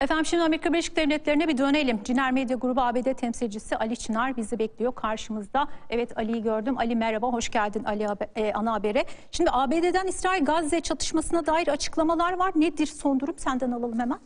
Efendim şimdi Amerika Birleşik Devletleri'ne bir dönelim. Ciner Medya Grubu ABD temsilcisi Ali Çınar bizi bekliyor karşımızda. Evet Ali'yi gördüm. Ali merhaba, hoş geldin Ali e, ana habere. Şimdi ABD'den İsrail Gazze çatışmasına dair açıklamalar var. Nedir son durum? Senden alalım hemen.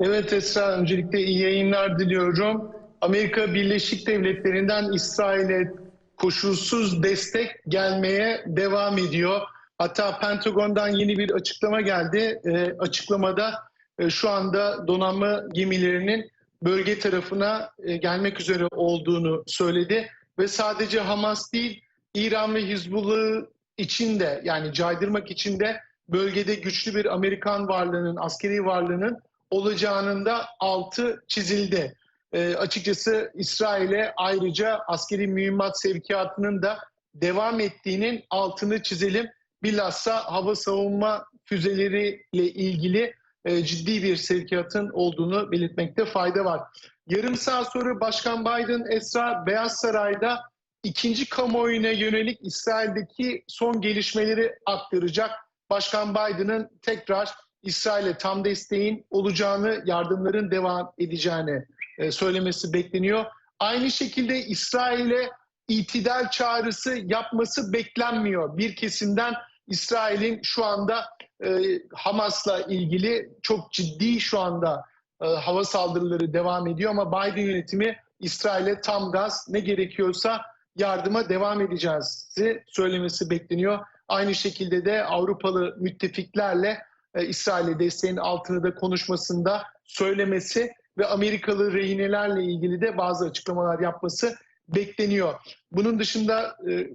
Evet Esra, öncelikle iyi yayınlar diliyorum. Amerika Birleşik Devletleri'nden İsrail'e koşulsuz destek gelmeye devam ediyor. Hatta Pentagon'dan yeni bir açıklama geldi. Ee, açıklamada e, şu anda donanma gemilerinin bölge tarafına e, gelmek üzere olduğunu söyledi. Ve sadece Hamas değil, İran ve Hizbullah için de yani caydırmak için de bölgede güçlü bir Amerikan varlığının, askeri varlığının olacağının da altı çizildi. E, açıkçası İsrail'e ayrıca askeri mühimmat sevkiyatının da devam ettiğinin altını çizelim. Bilhassa hava savunma füzeleriyle ilgili e, ciddi bir sevkiyatın olduğunu belirtmekte fayda var. Yarım saat sonra Başkan Biden Esra Beyaz Saray'da ikinci kamuoyuna yönelik İsrail'deki son gelişmeleri aktaracak. Başkan Biden'ın tekrar İsrail'e tam desteğin olacağını, yardımların devam edeceğini e, söylemesi bekleniyor. Aynı şekilde İsrail'e itidal çağrısı yapması beklenmiyor. Bir kesimden İsrail'in şu anda e, Hamas'la ilgili çok ciddi şu anda e, hava saldırıları devam ediyor ama Biden yönetimi İsrail'e tam gaz ne gerekiyorsa yardıma devam edeceğiz söylemesi bekleniyor. Aynı şekilde de Avrupalı müttefiklerle e, İsrail'e desteğin altını da konuşmasında söylemesi ve Amerikalı rehinelerle ilgili de bazı açıklamalar yapması bekleniyor. Bunun dışında e, e,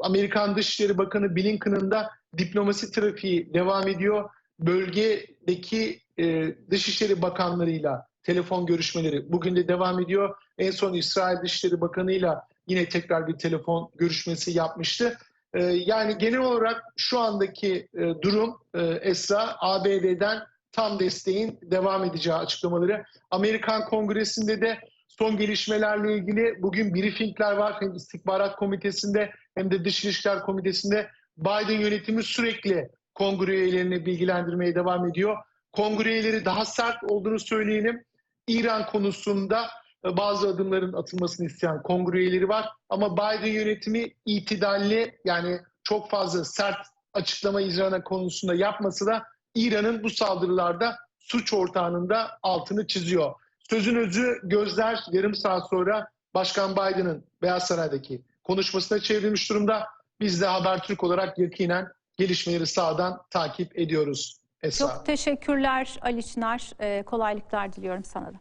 Amerikan Dışişleri Bakanı Blinken'ın da diplomasi trafiği devam ediyor. Bölgedeki e, Dışişleri Bakanlarıyla telefon görüşmeleri bugün de devam ediyor. En son İsrail Dışişleri Bakanı'yla yine tekrar bir telefon görüşmesi yapmıştı. E, yani genel olarak şu andaki durum e, Esra ABD'den tam desteğin devam edeceği açıklamaları. Amerikan Kongresi'nde de son gelişmelerle ilgili bugün briefingler var. Hem istihbarat komitesinde hem de dış ilişkiler komitesinde Biden yönetimi sürekli kongre üyelerini bilgilendirmeye devam ediyor. Kongre üyeleri daha sert olduğunu söyleyelim. İran konusunda e, bazı adımların atılmasını isteyen kongre üyeleri var. Ama Biden yönetimi itidalli yani çok fazla sert açıklama İran'a konusunda yapması da İran'ın bu saldırılarda suç ortağının da altını çiziyor. Sözün özü gözler yarım saat sonra Başkan Biden'ın Beyaz Saray'daki konuşmasına çevrilmiş durumda. Biz de Habertürk olarak yakinen gelişmeleri sağdan takip ediyoruz. Esra. Çok teşekkürler Ali Çınar. Ee, kolaylıklar diliyorum sana da.